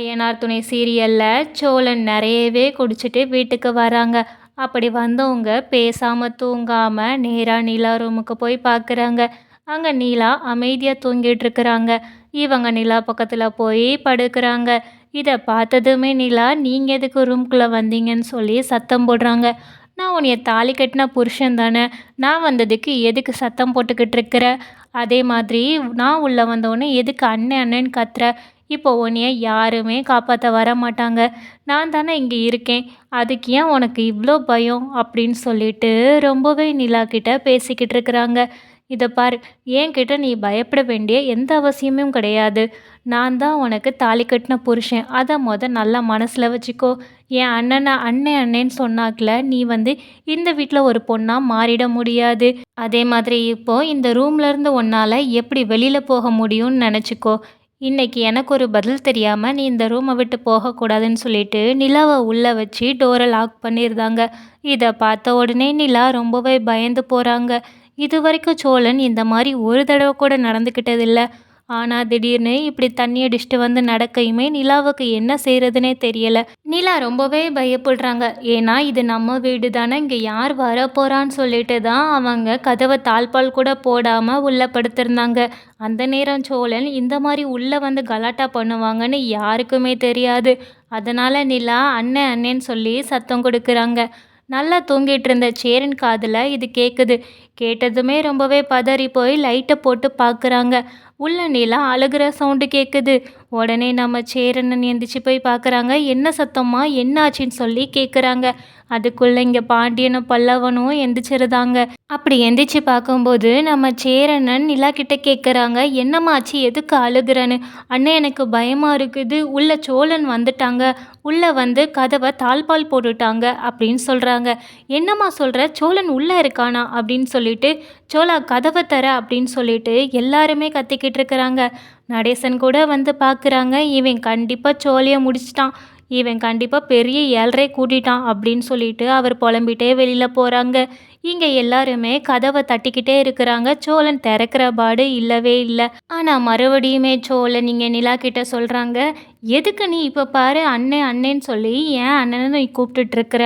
ஐயனார் துணை சீரியலில் சோழன் நிறையவே குடிச்சிட்டு வீட்டுக்கு வராங்க. அப்படி வந்தவங்க பேசாமல் தூங்காமல் நேராக நிலா ரூமுக்கு போய் பார்க்குறாங்க அங்கே நிலா அமைதியாக தூங்கிட்டு இருக்கிறாங்க. இவங்க நிலா பக்கத்தில் போய் படுக்கிறாங்க. இதை பார்த்ததுமே நிலா நீங்கள் எதுக்கு ரூம்குள்ளே வந்தீங்கன்னு சொல்லி சத்தம் போடுறாங்க. நான் உன்னைய தாலி கட்டின புருஷன் தானே. நான் வந்ததுக்கு எதுக்கு சத்தம் போட்டுக்கிட்டு இருக்கிற? அதே மாதிரி நான் உள்ளே வந்தவொடனே எதுக்கு அண்ணன் அண்ணன் கத்துற? இப்போ உன்னைய யாருமே காப்பாற்ற வர மாட்டாங்க நான் தானே இங்கே இருக்கேன். அதுக்கு ஏன் உனக்கு இவ்வளோ பயம்? அப்படின்னு சொல்லிட்டு ரொம்பவே நிலா கிட்ட பேசிக்கிட்டு இருக்கிறாங்க. இதை பார் என்கிட்ட நீ பயப்பட வேண்டிய எந்த அவசியமும் கிடையாது. நான் தான் உனக்கு தாலி கட்டின புருஷன். அதை மொதல் நல்லா மனசில் வச்சுக்கோ. என் அண்ணனை அண்ணன் அண்ணேன்னு சொன்னாக்கில் நீ வந்து இந்த வீட்டில் ஒரு பொண்ணாக மாறிட முடியாது. அதே மாதிரி இப்போது இந்த ரூம்லேருந்து உன்னால் எப்படி வெளியில் போக முடியும்னு நினச்சிக்கோ. இன்னைக்கு எனக்கு ஒரு பதில் தெரியாமல் நீ இந்த ரூமை விட்டு போகக்கூடாதுன்னு சொல்லிட்டு நிலாவை உள்ளே வச்சு டோரை லாக் பண்ணியிருந்தாங்க இதை பார்த்த உடனே நிலா ரொம்பவே பயந்து போகிறாங்க இது வரைக்கும் சோழன் இந்த மாதிரி ஒரு தடவை கூட நடந்துக்கிட்டதில்லை ஆனால் திடீர்னு இப்படி தண்ணி அடிச்சுட்டு வந்து நடக்கையுமே நிலாவுக்கு என்ன செய்கிறதுனே தெரியலை. நிலா ரொம்பவே பயப்படுறாங்க. ஏன்னா இது நம்ம வீடு தானே இங்கே யார் வர போகிறான்னு சொல்லிட்டு தான் அவங்க கதவை தாழ்பால் கூட போடாமல் உள்ளே படுத்திருந்தாங்க. அந்த நேரம் சோழன் இந்த மாதிரி உள்ளே வந்து கலாட்டா பண்ணுவாங்கன்னு யாருக்குமே தெரியாது. அதனால் நிலா அண்ணன் அண்ணேன்னு சொல்லி சத்தம் கொடுக்குறாங்க. நல்லா தூங்கிட்டு இருந்த சேரன் காதில் இது கேட்குது கேட்டதுமே ரொம்பவே பதறி போய் லைட்டை போட்டு பார்க்குறாங்க உள்ள நிலா அழுகிற சவுண்டு கேட்குது உடனே நம்ம சேரனன் எந்திரிச்சு போய் பார்க்குறாங்க. என்ன சத்தமா என்ன ஆச்சுன்னு சொல்லி கேட்குறாங்க அதுக்குள்ளே இங்கே பாண்டியனும் பல்லவனும் எந்திரிச்சிருந்தாங்க அப்படி எந்திரிச்சு பார்க்கும்போது நம்ம சேரனன் நிலா கிட்ட கேட்குறாங்க என்னம்மாச்சு எதுக்கு அழுகுறன்னு. அண்ணன் எனக்கு பயமாக இருக்குது. உள்ள சோழன் வந்துட்டாங்க. உள்ளே வந்து கதவை தாழ்பால் போட்டுட்டாங்க அப்படின்னு சொல்கிறாங்க என்னம்மா சொல்கிற சோழன் உள்ளே இருக்கானா? அப்படின்னு சொல்லிட்டு சோழா கதவை தர அப்படின்னு சொல்லிட்டு எல்லாருமே கத்திக்கிட்டு இருக்கிறாங்க. நடேசன் கூட வந்து பார்க்குறாங்க இவன் கண்டிப்பாக சோழியை முடிச்சிட்டான். இவன் கண்டிப்பாக பெரிய ஏழரை கூட்டிட்டான் அப்படின்னு சொல்லிட்டு அவர் புலம்பிட்டே வெளியில் போகிறாங்க இங்கே எல்லாருமே கதவை தட்டிக்கிட்டே இருக்கிறாங்க. சோழன் திறக்கிற பாடு இல்லவே இல்லை. ஆனால் மறுபடியுமே சோழன் நீங்கள் நிலா கிட்ட சொல்கிறாங்க எதுக்கு நீ இப்போ பாரு அண்ணன் அண்ணேன்னு சொல்லி ஏன் அண்ணனை நீ கூப்பிட்டுட்ருக்குற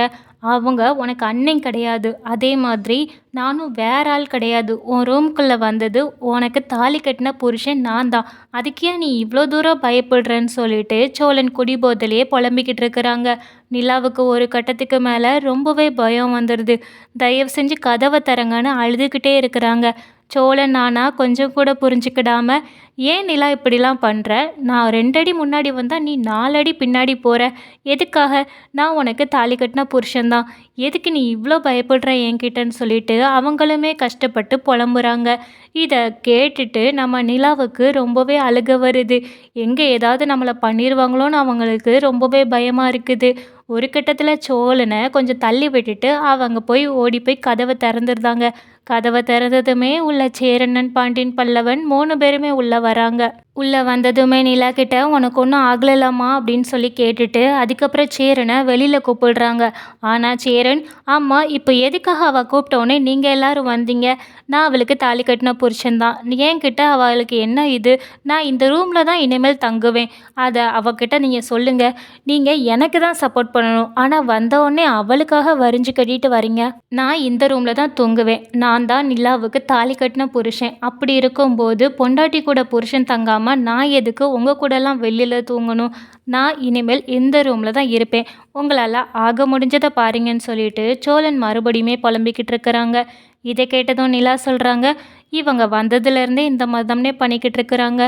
அவங்க உனக்கு அண்ணன் கிடையாது. அதே மாதிரி நானும் வேற ஆள் கிடையாது. உன் ரூம்குள்ளே வந்தது உனக்கு தாலி கட்டின புருஷன் நான் தான். அதுக்கே நீ இவ்வளோ தூரம் பயப்படுறேன்னு சொல்லிட்டு சோழன் குடிபோதலையே புலம்பிக்கிட்டு இருக்கிறாங்க. நிலாவுக்கு ஒரு கட்டத்துக்கு மேலே ரொம்பவே பயம் வந்துடுது தயவு செஞ்சு கதவை தரங்கன்னு அழுதுகிட்டே இருக்கிறாங்க. சோழன் நானா கொஞ்சம் கூட புரிஞ்சுக்கிடாமல் ஏன் நிலா இப்படிலாம் பண்ணுற நான் ரெண்டடி முன்னாடி வந்தால் நீ நாலடி பின்னாடி போகிற எதுக்காக? நான் உனக்கு தாலி கட்டின புருஷன்தான் எதுக்கு நீ இவ்வளோ பயப்படுற என்கிட்டன்னு சொல்லிட்டு அவங்களுமே கஷ்டப்பட்டு புலம்புறாங்க. இதை கேட்டுட்டு நம்ம நிலாவுக்கு ரொம்பவே அழுக வருது. எங்கே ஏதாவது நம்மளை பண்ணிடுவாங்களோன்னு அவங்களுக்கு ரொம்பவே பயமாக இருக்குது. ஒரு கட்டத்தில் சோழனை கொஞ்சம் தள்ளி விட்டுட்டு அவங்க போய் ஓடி போய் கதவை திறந்துருந்தாங்க. கதவை திறந்ததுமே உள்ள சேரண்ணன் பாண்டியன் பல்லவன் மூணு பேருமே உள்ள வராங்க. உள்ளே வந்ததுமே நிலா கிட்ட உனக்கு ஒன்றும் ஆகலலாமா? அப்படின்னு சொல்லி கேட்டுட்டு அதுக்கப்புறம் சேரனை வெளியில் கூப்பிடுறாங்க. ஆனால் சேரன் ஆமாம் இப்போ எதுக்காக அவள் கூப்பிட்டோன்னே நீங்கள் எல்லோரும் வந்தீங்க? நான் அவளுக்கு தாலி கட்டின புருஷன்தான் என்கிட்ட அவளுக்கு என்ன இது? நான் இந்த ரூமில் தான் இனிமேல் தங்குவேன். அதை அவகிட்ட நீங்கள் சொல்லுங்கள் நீங்கள் எனக்கு தான் சப்போர்ட் பண்ணணும். ஆனால் வந்தவுடனே அவளுக்காக வரிஞ்சு கட்டிட்டு வரீங்க. நான் இந்த ரூமில் தான் தூங்குவேன். நான் தான் நிலாவுக்கு தாலி கட்டின புருஷன். அப்படி இருக்கும்போது பொண்டாட்டி கூட புருஷன் தங்காமல் இல்லாமல் நான் எதுக்கு? உங்கள் கூடலாம் வெளியில் தூங்கணும். நான் இனிமேல் இந்த ரூமில் தான் இருப்பேன். உங்களால் ஆக முடிஞ்சதை பாருங்கன்னு சொல்லிட்டு சோழன் மறுபடியுமே புலம்பிக்கிட்டு இருக்கிறாங்க. இதை கேட்டதும் நிலா சொல்கிறாங்க இவங்க வந்ததுலேருந்தே இந்த மதம்னே பண்ணிக்கிட்டு இருக்கிறாங்க.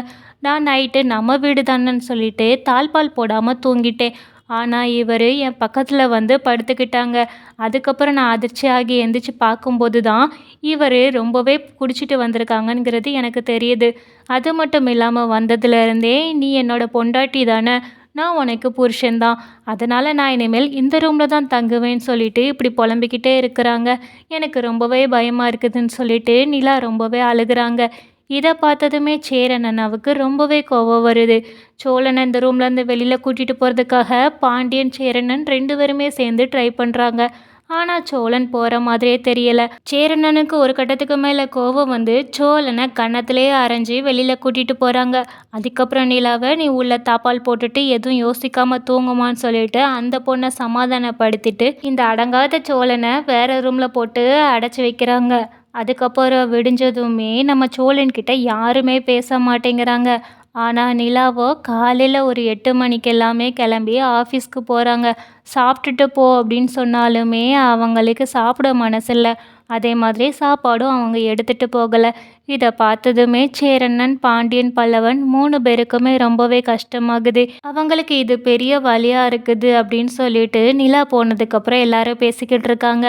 நான் நைட்டு நம்ம வீடு தானேன்னு சொல்லிட்டு தாழ்பால் போடாமல் தூங்கிட்டேன். ஆனால் இவர் என் பக்கத்தில் வந்து படுத்துக்கிட்டாங்க. அதுக்கப்புறம் நான் அதிர்ச்சியாகி எந்திரிச்சு பார்க்கும்போது தான் இவர் ரொம்பவே குடிச்சிட்டு வந்திருக்காங்கங்கிறது எனக்கு தெரியுது. அது மட்டும் இல்லாமல் வந்ததுலேருந்தே நீ என்னோடய பொண்டாட்டி தானே? நான் உனக்கு புருஷன்தான் அதனால் நான் இனிமேல் இந்த ரூமில் தான் தங்குவேன்னு சொல்லிட்டு இப்படி புலம்பிக்கிட்டே இருக்கிறாங்க. எனக்கு ரொம்பவே பயமாக இருக்குதுன்னு சொல்லிட்டு நிலா ரொம்பவே அழுகிறாங்க. இதை பார்த்ததுமே சேரன் அண்ணாவுக்கு ரொம்பவே கோவம் வருது. சோழனை இந்த ரூம்லேருந்து வெளியில் கூட்டிகிட்டு போகிறதுக்காக பாண்டியன் சேரனன் ரெண்டு பேருமே சேர்ந்து ட்ரை பண்ணுறாங்க ஆனால் சோழன் போகிற மாதிரியே தெரியலை. சேரனனுக்கு ஒரு கட்டத்துக்கு மேலே கோவம் வந்து சோழனை கன்னத்திலே அரைஞ்சி வெளியில் கூட்டிகிட்டு போகிறாங்க அதுக்கப்புறம் நிலாவை நீ உள்ள தாப்பால் போட்டுட்டு எதுவும் யோசிக்காமல் தூங்குமான்னு சொல்லிட்டு அந்த பொண்ணை சமாதானப்படுத்திட்டு இந்த அடங்காத சோழனை வேற ரூமில் போட்டு அடைச்சி வைக்கிறாங்க. அதுக்கப்புறம் விடிஞ்சதுமே நம்ம சோழன்கிட்ட யாருமே பேச மாட்டேங்கிறாங்க. ஆனால் நிலாவோ காலையில் ஒரு எட்டு மணிக்கு எல்லாமே கிளம்பி ஆஃபீஸ்க்கு போகிறாங்க சாப்பிட்டுட்டு போ அப்படின்னு சொன்னாலுமே அவங்களுக்கு சாப்பிட மனசில்லை. அதே மாதிரி சாப்பாடும் அவங்க எடுத்துகிட்டு போகலை. இதை பார்த்ததுமே சேரண்ணன் பாண்டியன் பல்லவன் மூணு பேருக்குமே ரொம்பவே கஷ்டமாகுது. அவங்களுக்கு இது பெரிய வழியாக இருக்குது அப்படின்னு சொல்லிட்டு நிலா போனதுக்கப்புறம் எல்லாரும் பேசிக்கிட்டு இருக்காங்க.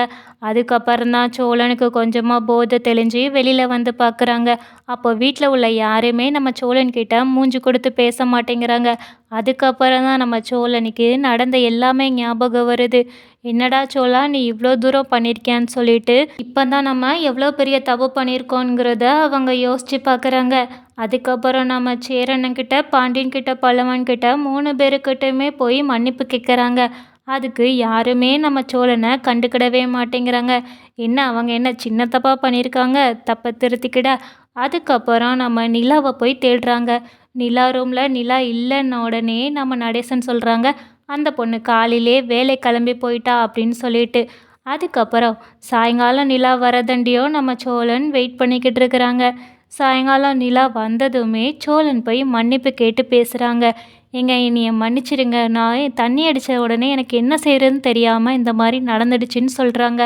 அதுக்கப்புறம் தான் சோழனுக்கு கொஞ்சமாக போதை தெளிஞ்சு வெளியில் வந்து பார்க்குறாங்க அப்போ வீட்டில் உள்ள யாருமே நம்ம சோழன்கிட்ட மூஞ்சி கொடுத்து பேச மாட்டேங்கிறாங்க. அதுக்கப்புறம் தான் நம்ம சோழனுக்கு நடந்த எல்லாமே ஞாபகம் வருது. என்னடா சோழா நீ இவ்வளோ தூரம் பண்ணியிருக்கியான்னு சொல்லிட்டு இப்போ தான் நம்ம எவ்வளோ பெரிய தப்பு பண்ணியிருக்கோங்கிறத அவங்க யோசித்து பார்க்குறாங்க அதுக்கப்புறம் நம்ம சேரனங்கிட்ட பாண்டியன்கிட்ட பல்லவன்கிட்ட மூணு பேருக்கிட்டையுமே போய் மன்னிப்பு கேட்குறாங்க அதுக்கு யாருமே நம்ம சோழனை கண்டுக்கிடவே மாட்டேங்கிறாங்க. என்ன அவங்க என்ன சின்ன தப்பாக பண்ணியிருக்காங்க தப்பை திருத்திக்கிட. அதுக்கப்புறம் நம்ம நிலாவை போய் தேடுறாங்க. நிலா ரூமில் நிலா இல்லைன்ன உடனே நம்ம நடேசன் சொல்கிறாங்க அந்த பொண்ணு காலையிலே வேலை கிளம்பி போயிட்டா அப்படின்னு சொல்லிட்டு அதுக்கப்புறம் சாயங்காலம் நிலா வரதண்டியோ நம்ம சோழன் வெயிட் பண்ணிக்கிட்டு இருக்கிறாங்க. சாயங்காலம் நிலா வந்ததுமே சோழன் போய் மன்னிப்பு கேட்டு பேசுகிறாங்க எங்க என்னைய மன்னிச்சிடுங்க நான் தண்ணி அடித்த உடனே எனக்கு என்ன செய்கிறதுன்னு தெரியாமல் இந்த மாதிரி நடந்துடுச்சுன்னு சொல்கிறாங்க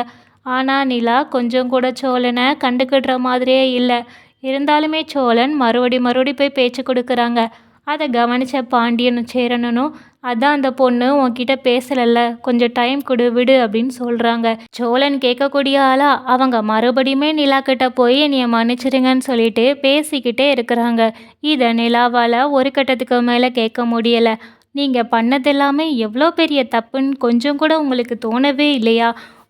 ஆனால் நிலா கொஞ்சம் கூட சோழனை கண்டுக்கிடுற மாதிரியே இல்லை. இருந்தாலுமே சோழன் மறுபடி மறுபடி போய் பேச்சு கொடுக்குறாங்க. அதை கவனித்த பாண்டியனும் சேரனனும் அதான் அந்த பொண்ணு உன்கிட்ட பேசலல்ல. கொஞ்சம் டைம் கொடு விடு அப்படின்னு சொல்கிறாங்க சோழன் கேட்கக்கூடிய ஆளா அவங்க மறுபடியுமே நிலா கிட்ட போய் என்னைய மன்னிச்சிருங்கன்னு சொல்லிட்டு பேசிக்கிட்டே இருக்கிறாங்க. இதை நிலாவால் ஒரு கட்டத்துக்கு மேலே கேட்க முடியலை. நீங்கள் பண்ணதெல்லாமே எவ்வளோ பெரிய தப்புன்னு கொஞ்சம் கூட உங்களுக்கு தோணவே இல்லையா?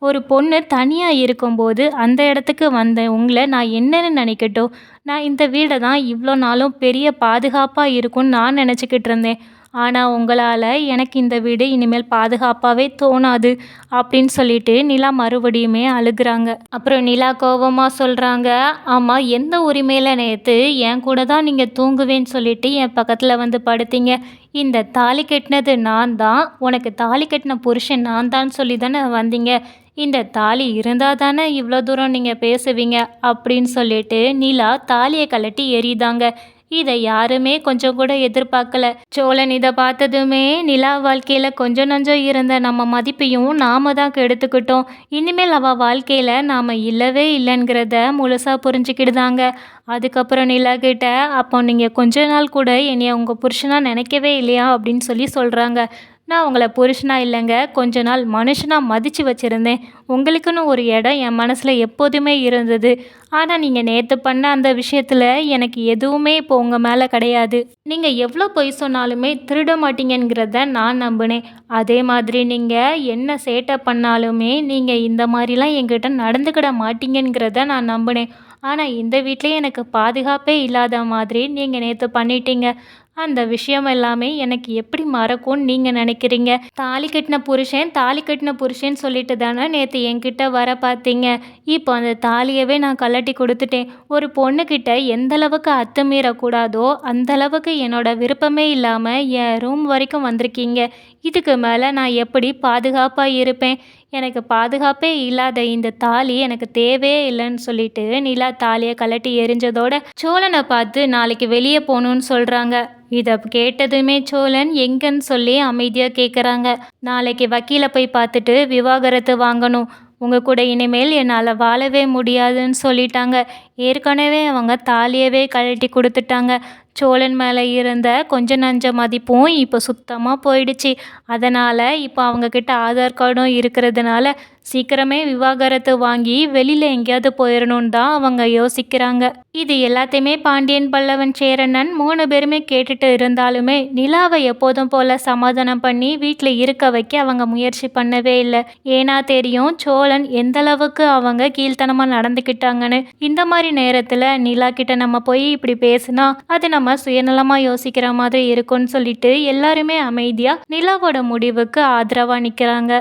ஒரு பொண்ணு தனியாக இருக்கும்போது அந்த இடத்துக்கு வந்த உங்களை நான் என்னென்னு நினைக்கட்டும். நான் இந்த வீடை தான் இவ்வளோ நாளும் பெரிய பாதுகாப்பாக இருக்கும்னு நான் நினச்சிக்கிட்டு இருந்தேன். ஆனால் உங்களால் எனக்கு இந்த வீடு இனிமேல் பாதுகாப்பாகவே தோணாது அப்படின்னு சொல்லிட்டு நிலா மறுபடியுமே அழுகுறாங்க. அப்புறம் நிலா கோபமாக சொல்கிறாங்க ஆமாம் எந்த உரிமையில் நேற்று என் கூட தான் நீங்கள் தூங்குவேன்னு சொல்லிட்டு என் பக்கத்தில் வந்து படுத்தீங்க. இந்த தாலி கட்டினது நான் தான் உனக்கு தாலி கட்டின புருஷன் நான் தான் சொல்லி தானே வந்தீங்க. இந்த தாலி இருந்தால் தானே இவ்வளோ தூரம் நீங்கள் பேசுவீங்க? அப்படின்னு சொல்லிட்டு நிலா தாலியை கலட்டி எரியுதாங்க இதை யாருமே கொஞ்சம் கூட எதிர்பார்க்கல. சோழன் இதை பார்த்ததுமே நிலா வாழ்க்கையில் கொஞ்சம் நஞ்சம் இருந்த நம்ம மதிப்பையும் நாம தான் கெடுத்துக்கிட்டோம். இனிமேல் அவள் வாழ்க்கையில் நாம் இல்லவே இல்லைங்கிறத முழுசாக புரிஞ்சுக்கிடுதாங்க அதுக்கப்புறம் நிலா கிட்ட அப்போ நீங்கள் கொஞ்ச நாள் கூட என்னைய உங்கள் புருஷனாக நினைக்கவே இல்லையா? அப்படின்னு சொல்லி சொல்கிறாங்க நான் உங்களை புருஷனாக இல்லைங்க. கொஞ்ச நாள் மனுஷனாக மதித்து வச்சுருந்தேன். உங்களுக்குன்னு ஒரு இடம் என் மனசில் எப்போதுமே இருந்தது. ஆனால் நீங்கள் நேற்று பண்ண அந்த விஷயத்தில் எனக்கு எதுவுமே இப்போ உங்கள் மேலே கிடையாது. நீங்கள் எவ்வளோ பொய் சொன்னாலுமே திருட மாட்டீங்கிறத நான் நம்பினேன். அதே மாதிரி நீங்கள் என்ன சேட்டை பண்ணாலுமே நீங்கள் இந்த மாதிரிலாம் எங்கிட்ட நடந்துக்கிட மாட்டீங்கிறத நான் நம்பினேன். ஆனால் இந்த வீட்லேயே எனக்கு பாதுகாப்பே இல்லாத மாதிரி நீங்கள் நேற்று பண்ணிட்டீங்க. அந்த விஷயம் எல்லாமே எனக்கு எப்படி மறக்கும்னு நீங்கள் நினைக்கிறீங்க? தாலி கட்டின புருஷன் தாலி கட்டின புருஷன் சொல்லிட்டு தானே நேற்று என்கிட்ட வர பார்த்தீங்க இப்போ அந்த தாலியவே நான் கலட்டி கொடுத்துட்டேன். ஒரு பொண்ணுக்கிட்ட எந்தளவுக்கு அத்துமீறக்கூடாதோ அந்தளவுக்கு என்னோட விருப்பமே இல்லாமல் என் ரூம் வரைக்கும் வந்திருக்கீங்க. இதுக்கு மேலே நான் எப்படி பாதுகாப்பாக இருப்பேன்? எனக்கு பாதுகாப்பே இல்லாத இந்த தாலி எனக்கு தேவையே இல்லைன்னு சொல்லிட்டு நிலா தாலியை கலட்டி எரிஞ்சதோட சோழனை பார்த்து நாளைக்கு வெளியே போகணுன்னு சொல்கிறாங்க இதை கேட்டதுமே சோழன் எங்கன்னு சொல்லி அமைதியாக கேட்குறாங்க நாளைக்கு வக்கீலை போய் பார்த்துட்டு விவாகரத்து வாங்கணும். உங்கள் கூட இனிமேல் என்னால் வாழவே முடியாதுன்னு சொல்லிட்டாங்க. ஏற்கனவே அவங்க தாலியவே கழட்டி கொடுத்துட்டாங்க. சோழன் மேலே இருந்த கொஞ்ச நஞ்ச மதிப்பும் இப்போ சுத்தமாக போயிடுச்சு. அதனால் இப்போ அவங்கக்கிட்ட ஆதார் கார்டும் இருக்கிறதுனால சீக்கிரமே விவாகரத்து வாங்கி வெளியில் எங்கேயாவது போயிடணுன்னு தான் அவங்க யோசிக்கிறாங்க. இது எல்லாத்தையுமே பாண்டியன் பல்லவன் சேரனன் மூணு பேருமே கேட்டுட்டு இருந்தாலுமே நிலாவை எப்போதும் போல சமாதானம் பண்ணி வீட்டில் இருக்க வைக்க அவங்க முயற்சி பண்ணவே இல்லை. ஏன்னா தெரியும் சோழன் எந்த அளவுக்கு அவங்க கீழ்த்தனமாக நடந்துக்கிட்டாங்கன்னு இந்த மாதிரி நேரத்தில் நிலா கிட்ட நம்ம போய் இப்படி பேசுனா அது நம்ம சுயநலமாக யோசிக்கிற மாதிரி இருக்கும்னு சொல்லிட்டு எல்லாருமே அமைதியாக நிலாவோட முடிவுக்கு ஆதரவாக நிற்கிறாங்க